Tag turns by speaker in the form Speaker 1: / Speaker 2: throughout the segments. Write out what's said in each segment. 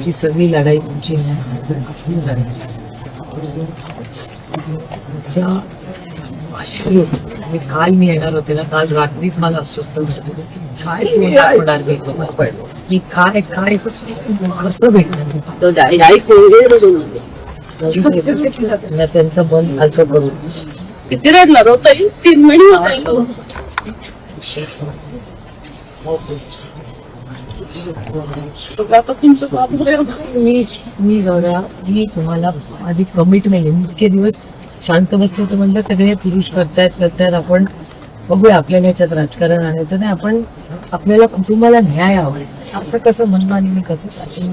Speaker 1: ही सगळी लढाई तुमची नाही काल मी येणार होते ना काल रात्रीच मला अस्वस्थ काय होणार. मी काय काय कसं भेटणार? त्यांचं मन हलकं करून.
Speaker 2: किती रडणार होता तीन महिने
Speaker 1: मी मी गौऱ्या मी तुम्हाला आधी कमिटमेंट आहे. इतके दिवस शांत बसले तर म्हणलं सगळे पुरुष करतायत करतायत. आपण बघूया आपल्याला याच्यात राजकारण आणायचं नाही. आपण आपल्याला कुटुंबाला न्याय हवाय. असं कसं म्हणणं आणि मी कसं करते?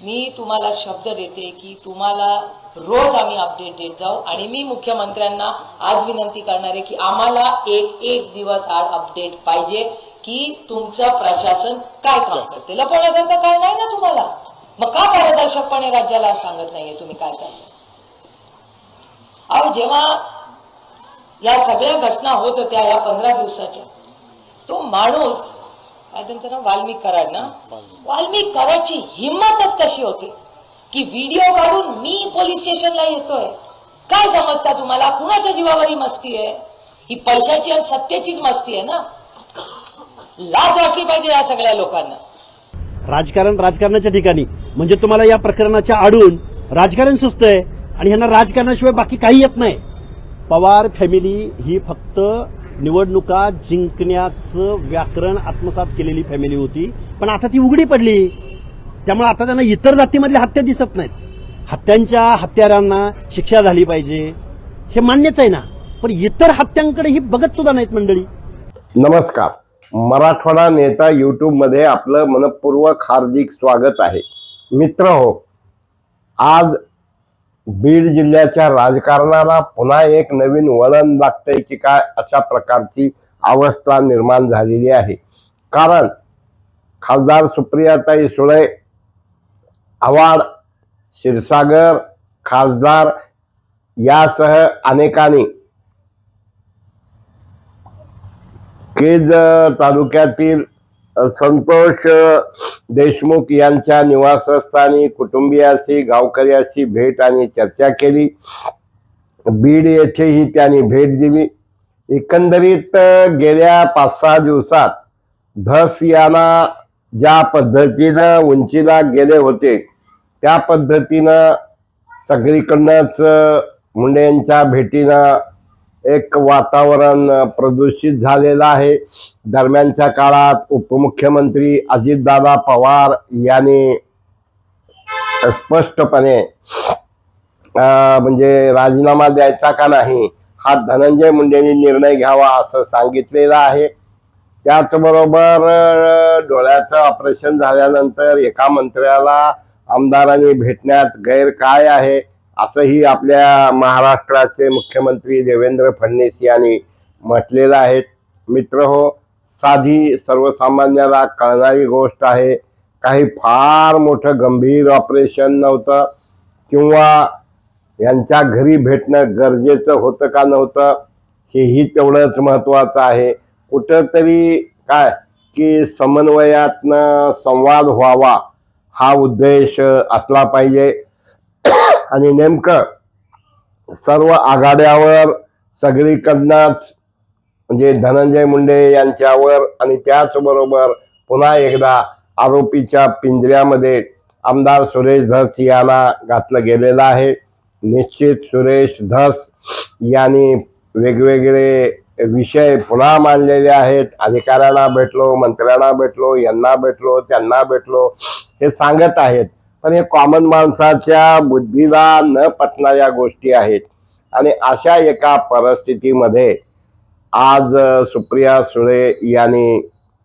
Speaker 3: मी तुम्हाला शब्द देते की तुम्हाला रोज आम्ही अपडेट देत जाऊ. आणि मी मुख्यमंत्र्यांना आज विनंती करणार आहे की आम्हाला एक एक दिवस आड अपडेट पाहिजे. की तुमचं प्रशासन काय काम करते? लपवण्यासारखं काय नाही ना तुम्हाला? मग का पारदर्शकपणे राज्याला सांगत नाहीये तुम्ही काय करता अहो जेव्हा या सगळ्या घटना होत होत्या या पंधरा दिवसाच्या तो माणूस काय त्यांचं नाव? वाल्मिक कराड ना? वाल्मिक. कराडची हिंमतच कशी होते? की व्हिडिओ काढून मी पोलीस स्टेशनला येतोय. काय समजता तुम्हाला? कुणाच्या जीवावर ही मस्ती आहे? ही पैशाची आणि सत्तेचीच मस्ती आहे ना? लाज वाटली पाहिजे या सगळ्या लोकांना.
Speaker 4: राजकारण राजकारणाच्या ठिकाणी. म्हणजे तुम्हाला या प्रकरणाच्या आडून राजकारण सुचतंय आणि ह्यांना राजकारणाशिवाय बाकी काही येत नाही. पवार फॅमिली ही फक्त निवडणुका जिंकण्याचं व्याकरण आत्मसात केलेली फॅमिली होती. पण आता ती उघडी पडली. त्यामुळे आता त्यांना इतर जातीमधल्या हत्या दिसत नाहीत. हत्यांच्या हत्यारांना शिक्षा झाली पाहिजे. हे मान्यच आहे ना. पण इतर हत्यांकडे ही बघत सुद्धा नाहीत मंडळी.
Speaker 5: नमस्कार. मराठवाडा नेता यूट्यूबमध्ये आपलं मनपूर्वक हार्दिक स्वागत आहे. मित्र हो आज बीड जिल्ह्याच्या राजकारणाला पुन्हा एक नवीन वळण लागतंय की काय अशा प्रकारची अवस्था निर्माण झालेली आहे. कारण खासदार सुप्रियाताई सुळे आव्हाड क्षीरसागर खासदार यासह अनेकांनी केज तालुक्यातील संतोष देशमुख यांच्या निवासस्थानी कुटुंबियाशी गावकऱ्याशी भेट आणि चर्चा केली. बीड येथेही त्यांनी भेट दिली. एकंदरीत गेल्या पाच सहा दिवसात धस यांना ज्या पद्धतीनं उंचीला गेले होते त्या पद्धतीनं सगळीकडनंच मुंडे यांच्या भेटीनं एक वातावरण प्रदूषित झालेलं आहे. दरम्यानच्या काळात उपमुख्यमंत्री अजितदादा पवार यांनी स्पष्टपणे म्हणजे राजीनामा द्यायचा का नाही हा धनंजय मुंडेंनी निर्णय घ्यावा असं सांगितलेलं आहे. त्याचबरोबर डोळ्याचं ऑपरेशन झाल्यानंतर एका मंत्र्याला आमदारांनी भेटण्यात गैर काय आहे? असंही आपल्या महाराष्ट्राचे मुख्यमंत्री देवेंद्र फडणवीस यांनी म्हटलेलं आहे. मित्र हो साधी सर्वसामान्याला कळणारी गोष्ट आहे. काही फार मोठं गंभीर ऑपरेशन नव्हतं किंवा यांच्या घरी भेटणं गरजेचं होतं का नव्हतं हेही तेवढंच महत्त्वाचं आहे. कुठंतरी काय की समन्वयातनं संवाद व्हावा हा उद्देश असला पाहिजे. आणि नेमकं सर्व आघाड्यावर सगळीकडनंच म्हणजे धनंजय मुंडे यांच्यावर आणि त्याचबरोबर पुन्हा एकदा आरोपीच्या पिंजऱ्यामध्ये आमदार सुरेश धस यांना घातलं गेलेलं आहे. निश्चित सुरेश धस यांनी वेगवेगळे विषय पुन्हा मांडलेले आहेत. अधिकाऱ्यांना भेटलो मंत्र्यांना भेटलो यांना भेटलो त्यांना भेटलो हे सांगत आहेत. पण हे कॉमन माणसाच्या बुद्धीला न पटणाऱ्या गोष्टी आहेत. आणि अशा एका परिस्थितीमध्ये आज सुप्रिया सुळे यांनी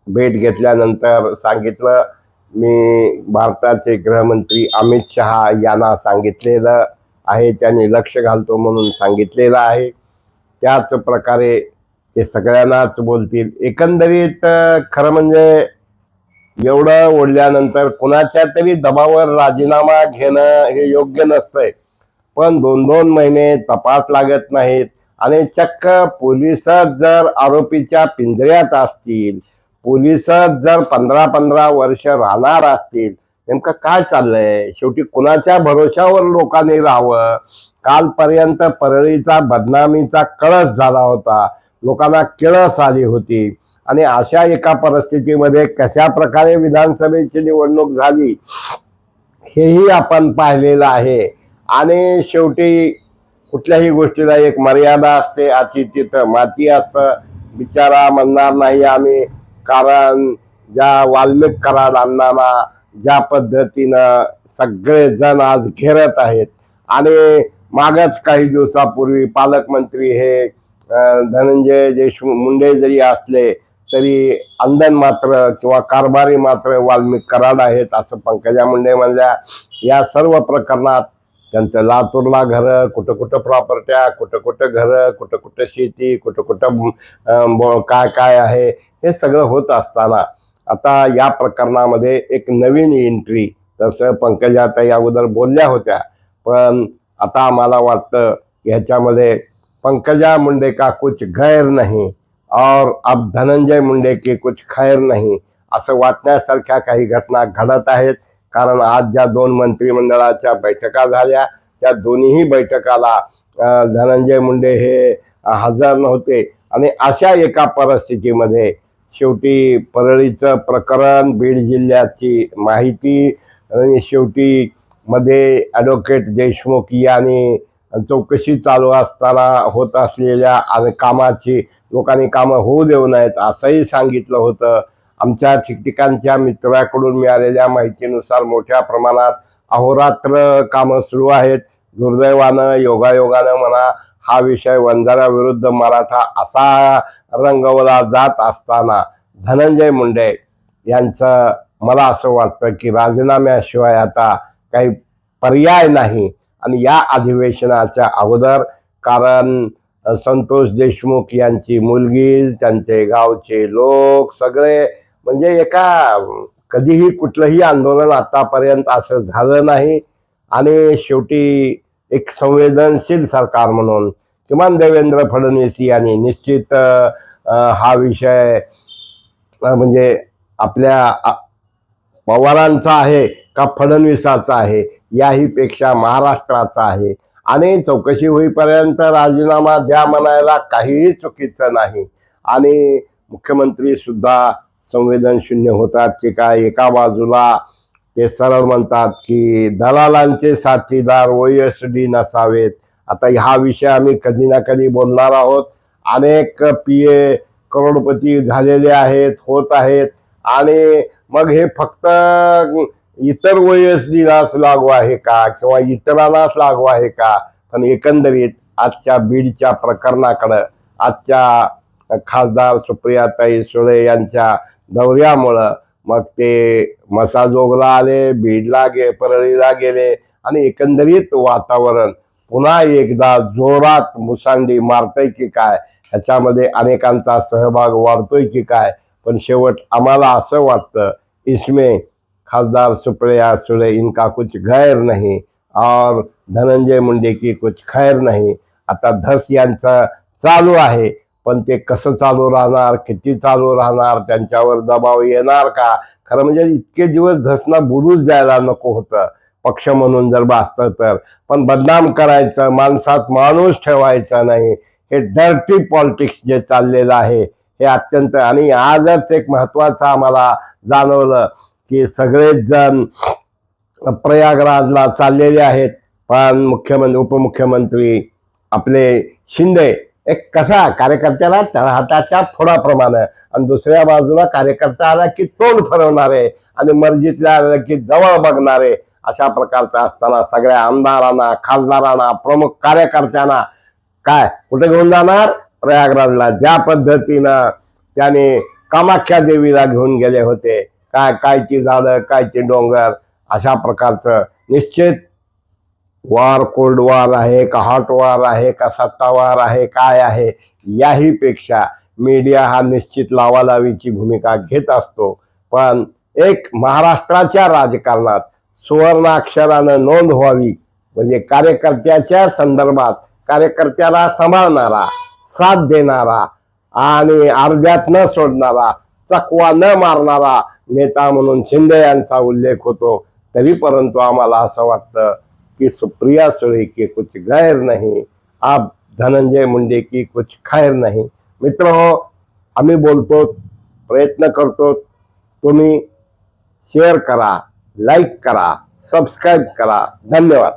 Speaker 5: भेट घेतल्यानंतर सांगितलं मी भारताचे गृहमंत्री अमित शहा यांना सांगितलेलं आहे त्यांनी लक्ष घालतो म्हणून सांगितलेलं आहे. त्याच प्रकारे ते सगळ्यांनाच बोलतील. एकंदरीत खरं म्हणजे एवढं ओढल्यानंतर कुणाच्या तरी दबावर राजीनामा घेणं हे योग्य नसतंय. पण दोन दोन महिने तपास लागत नाहीत आणि चक्क पोलिसच जर आरोपीच्या पिंजऱ्यात असतील पोलिसच जर पंधरा पंधरा वर्ष राहणार असतील नेमकं काय चाललंय? शेवटी कुणाच्या भरोशावर लोकांनी राहावं? कालपर्यंत परळीचा बदनामीचा कळस झाला होता. लोकांना किळस आली होती. आणि अशा एका परिस्थितीमध्ये कशा प्रकारे विधानसभेची निवडणूक झाली हेही आपण पाहिलेलं आहे. आणि शेवटी कुठल्याही गोष्टीला एक मर्यादा असते अति तिथं माती असतं. बिचारा म्हणणार नाही आम्ही कारण ज्या वाल्मिक करारांना ज्या पद्धतीनं सगळेजण आज घेरत आहेत. आणि मागच काही दिवसापूर्वी पालकमंत्री हे धनंजय देशमुख मुंडे जरी असले तरी अंधन मात्र किंवा कारभारी मात्र वाल्मिक कराड आहेत असं पंकजा मुंडे म्हणल्या. या सर्व प्रकरणात त्यांचं लातूरला घरं कुठं कुठं प्रॉपर्ट्या कुठं कुठं घरं कुठं कुठं शेती कुठं कुठं काय काय आहे हे सगळं होत असताना आता या प्रकरणामध्ये एक नवीन एंट्री तसं या अगोदर बोलल्या होत्या. पण आता आम्हाला वाटतं ह्याच्यामध्ये पंकजा मुंडे का कुछ गैर नाही. और अब धनंजय मुंडे की कुछ खैर नहीं। असं वाटण्यासारख्या काही घटना घडत आहेत कारण आज ज्या दोन मंत्रिमंडळाच्या बैठका झाल्या त्या दोन्हीही बैठकाला धनंजय मुंडे हे हजर नव्हते. आणि अशा एका परिस्थितीमध्ये शेवटी परळीचं प्रकरण बीड जिल्ह्याची माहिती आणि शेवटी मध्ये ॲडव्होकेट देशमुख यांनी चौकशी चालू असताना होत असलेल्या आणि कामाची लोकांनी कामं होऊ देऊ नयेत असंही सांगितलं होतं. आमच्या ठिकठिकाणच्या मित्राकडून मिळालेल्या माहितीनुसार मोठ्या प्रमाणात अहोरात्र कामं सुरू आहेत. दुर्दैवानं योगायोगानं म्हणा हा विषय वंजाराविरुद्ध मराठा असा रंगवला जात असताना धनंजय मुंडे यांचं मला असं वाटतं की राजीनाम्याशिवाय आता काही पर्याय नाही. आणि या अधिवेशनाच्या अगोदर कारण संतोष देशमुख यांची मुलगी त्यांचे गावचे लोक सगळे म्हणजे एका कधीही कुठलंही आंदोलन आतापर्यंत असं झालं नाही. आणि शेवटी एक संवेदनशील सरकार म्हणून किमान देवेंद्र फडणवीस यांनी निश्चित हा विषय म्हणजे आपल्या पवारांचा आहे का फडणवीसाचा आहे याही पेक्षा महाराष्ट्राचा आहे. आणि चौकशी होईपर्यंत राजीनामा द्या म्हणायला काहीही चुकीचं नाही. आणि मुख्यमंत्री सुद्धा संवेदनशून्य होतात की काय? एका बाजूला ते सरळ म्हणतात की दलालांचे साथीदार ओ एस डी नसावेत. आता ह्या विषय आम्ही कधी ना कधी बोलणार आहोत. अनेक पी ए करोडपती झालेले आहेत होत आहेत. आणि मग हे फक्त इतर वयस्तीलाच लागू आहे का? किंवा इतरांनाच लागू आहे का? पण एकंदरीत आजच्या बीडच्या प्रकरणाकडं आजच्या खासदार सुप्रियाताई सुळे यांच्या दौऱ्यामुळं मग ते मसाजोगला आले बीडला गे परळीला गेले आणि एकंदरीत वातावरण पुन्हा एकदा जोरात मुसांडी मारतोय की काय? ह्याच्यामध्ये अनेकांचा सहभाग वाढतोय की काय? पण शेवट आम्हाला असं वाटतं इसमें खासदार सुप्रिया सुळे इनका कुछ गैर नहीं और धनंजय मुंडे की कुछ खैर नहीं। आता धस यांचं चालू आहे पण ते कसं चालू राहणार किती चालू राहणार त्यांच्यावर दबाव येणार का? खरं म्हणजे इतके दिवस धसना बुरूच जायला नको होतं पक्ष म्हणून जर भासतं तर. पण बदनाम करायचं माणसात माणूस ठेवायचा नाही हे डर्टी पॉलिटिक्स जे चाललेलं आहे हे अत्यंत आणि आजच एक महत्वाचं आम्हाला जाणवलं. की सगळेच जण प्रयागराजला चाललेले आहेत. पण मुख्यमंत्री उपमुख्यमंत्री आपले शिंदे एक कसा कार्यकर्त्याला हाताच्या फोडाप्रमाणे आणि दुसऱ्या बाजूला कार्यकर्ता आला की तोंड फरवणारे आणि मर्जीतल्या आला की जवळ बघणारे अशा प्रकारचं असताना सगळ्या आमदारांना खासदारांना प्रमुख कार्यकर्त्यांना काय कुठे घेऊन जाणार? प्रयागराजला. ज्या पद्धतीनं त्याने कामाख्या देवीला घेऊन गेले होते. काय काय ती झाडं काय ते डोंगर अशा प्रकारचं. निश्चित वार कोल्ड वार आहे का हॉट वार आहे का सत्तावार आहे काय आहे याहीपेक्षा मीडिया हा निश्चित लावालावीची भूमिका घेत असतो. पण एक महाराष्ट्राच्या राजकारणात सुवर्णाक्षरानं नोंद व्हावी म्हणजे कार्यकर्त्याच्या संदर्भात कार्यकर्त्याला सांभाळणारा साथ देणारा आणि अर्ध्यात न सोडणारा चकवा न मारणारा नेता म्हणून शिंदे यांचा उल्लेख होतो तरी परंतु आम्हाला असं वाटतं की सुप्रिया सुळे की कुछ गैर नाही आप धनंजय मुंडे की कुछ खैर नाही. मित्र हो आम्ही बोलतो प्रयत्न करतो तुम्ही शेअर करा लाईक करा सबस्क्राईब करा. धन्यवाद.